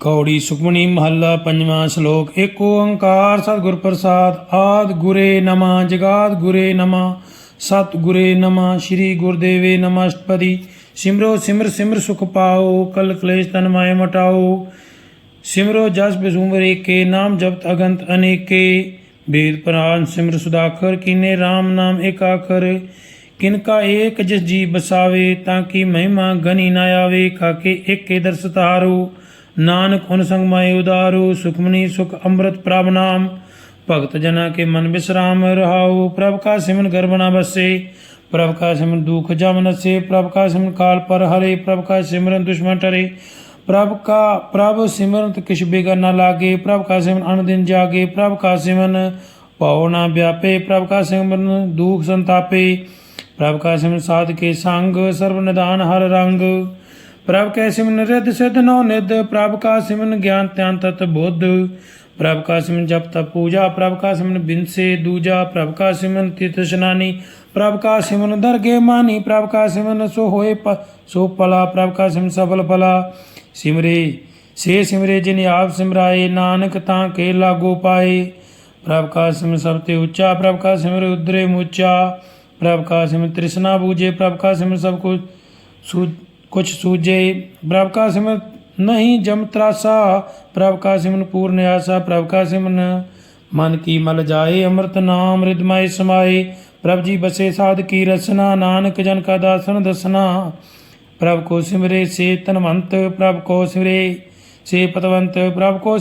ਗੌੜੀ ਸੁਖਮਨੀ ਮਹੱਲਾ ਪੰਜਵਾਂ ਸ਼ਲੋਕ, ਏਕ ਓੰਕਾਰ ਸਤਿਗੁਰ ਪ੍ਰਸਾਦ, ਆਦ ਗੁਰੇ ਨਮਾ, ਜਗਾਦ ਗੁਰੇ ਨਮਾ, ਸਤ ਗੁਰੇ ਨਮਾ, ਸ੍ਰੀ ਗੁਰਦੇਵੇ ਨਮਸਤਪਦੀ। ਸਿਮਰੋ ਸਿਮਰ ਸਿਮਰ ਸੁਖ ਪਾਓ, ਕਲ ਕਲੇਸ਼ ਤਨ ਮਾਏ ਮਟਾਓ। ਸਿਮਰੋ ਜਸ ਬਿਸੁਮਰ ਏਕੇ ਨਾਮ ਜਪਤ ਅਗੰਤ ਅਨੇਕੇ। ਵੇਦ ਪ੍ਰਾਨ ਸਿਮਰ ਸੁਦਾਖਰ, ਕੀਨੇ RAM ਨਾਮ ਏਕ ਆਖਰ। ਕਿਨ ਏਕ ਜਿਸ ਜੀ ਬਸਾਵੇ, ਤਾਂ ਕੀ ਮਹਿਮਾ ਗਨੀ ਨਾ ਆਵੇ ਕਾਕੇ ਏਕੇ ਦਰਸ ਤਾਰੂ ਨਾਨਕ ਹੁਨ ਸੰਗ ਮਾਏ ਉਦਾਰੂ, ਸੁਖਮਨੀ ਸੁਖ ਅੰਮ੍ਰਿਤ ਪ੍ਰਭ ਨਾਮ। ਭਗਤ ਜਨਾ ਕੇ ਮਨ ਬਿਸਰਾਮ ਰਹਾਉ, ਪ੍ਰਭ ਕਾ ਸਿਮਨ ਗਰਭ ਨਾ ਬਸੇ। ਪ੍ਰਭ ਕਾ ਸਿਮਨ ਦੁਖ ਜਮ ਨਸੇ, ਪ੍ਰਭ ਕਾ ਸਿਮਨ ਕਾਲ ਪਰ ਹਰੇ, ਪ੍ਰਭ ਕਾ ਸਿਮਰਨ ਦੁਸ਼ਮਨ ਟਰੇ। ਪ੍ਰਭ ਕਾ, ਪ੍ਰਭ ਸਿਮਰਨਤ ਕਿਛ ਬਿਗਨ ਨਾ ਲਾਗੇ, ਪ੍ਰਭ ਕਾ ਸਿਮਨ ਅਨ ਦਿਨ ਜਾਗੇ, ਪ੍ਰਭ ਕਾ ਸਿਮਰਨ ਪਾਉ ਨਾ ਵਿਆਪੇ, ਪ੍ਰਭ ਕਾ ਸਿਮਰਨ ਦੁਖ ਸੰਤਾਪੇ। ਪ੍ਰਭ ਕਾ ਸਿਮਨ ਸਾਧ ਕੇ ਸੰਗ, ਸਰਬ ਨਿਦਾਨ ਹਰ ਰੰਗ। ਪ੍ਰਭ ਕੈ ਸਿਮਰਨ ਰਿੱਧ ਸਿੱਧ ਨੋ ਨਿਧ ਪ੍ਰਭ ਕਾ ਸਿਮਰਨ ਗਿਆਨ ਧਿਆਨ ਤਤ ਬੁੱਧ ਪ੍ਰਭ ਕਾ ਸਿਮਰਨ ਜਪ ਤਪ ਪੂਜਾ ਪ੍ਰਭ ਕਾ ਸਿਮਰਨ ਬਿਨਸੇ ਦੂਜਾ ਪ੍ਰਭ ਕਾ ਸਿਮਰਨ ਤਿਤ ਇਸ਼ਨਾਨੀ ਪ੍ਰਭ ਕਾ ਸਿਮਰਨ ਦਰਗੇ ਮਾਨੀ ਪ੍ਰਭ ਕਾ ਸਿਮਰਨ ਸੋ ਹੋਏ ਪ- ਸੋ ਪਲਾ ਪ੍ਰਭ ਕਾ ਸਿਮਰਨ ਸਫਲ ਪਲਾ ਸਿਮਰੇ ਸੇ ਸਿਮਰੇ ਜਿਨ ਆਪ ਸਿਮਰਾਏ ਨਾਨਕ ਤਾਂ ਕੇ ਲਾਗੋ ਪਾਏ ਪ੍ਰਭ ਕਾ ਸਿਮਰਨ ਸਭ ਤੇ ਉੱਚਾ ਪ੍ਰਭ ਕਾ ਸਿਮਰ ਉਦਰੇ ਮੁਚਾ ਪ੍ਰਭ ਕਾ ਸਿਮਰਨ ਤ੍ਰਿਸ਼ਨਾ ਬੂਝੇ ਪ੍ਰਭ ਕਾ ਸਿਮਰਨ ਸਭ ਕੁਝ ਸੂ ਕੁਛ ਸੂਝੇ ਪ੍ਰਭ ਕਾ ਸਿਮਰਨ ਨਹੀਂ ਜਮ ਤਰਾਸਾ ਪ੍ਰਭ ਕਾ ਸਿਮਰਨ ਪੂਰਨ ਆਸਾ ਪ੍ਰਭ ਕਾ ਸਿਮਰਨ ਮਨ ਕੀ ਮਲ ਜਾਏ, ਅੰਮ੍ਰਿਤ ਨਾਮ ਰਿਦਮਾਏ ਸਮਾਏ, ਪ੍ਰਭ ਜੀ ਬਸੇ ਸਾਧ ਕੀ ਰਸਨਾ, ਨਾਨਕ ਜਨ ਕਾ ਦਾਸਨ ਦਸਨਾ। ਪ੍ਰਭ ਕੋ ਸਿਮਰੇ, ਸੇ ਤਨਵੰਤ, ਪ੍ਰਭ ਕੋ ਸਿਮਰੇ, ਸੇ ਪਤਵੰਤ, ਪ੍ਰਭ ਕੋ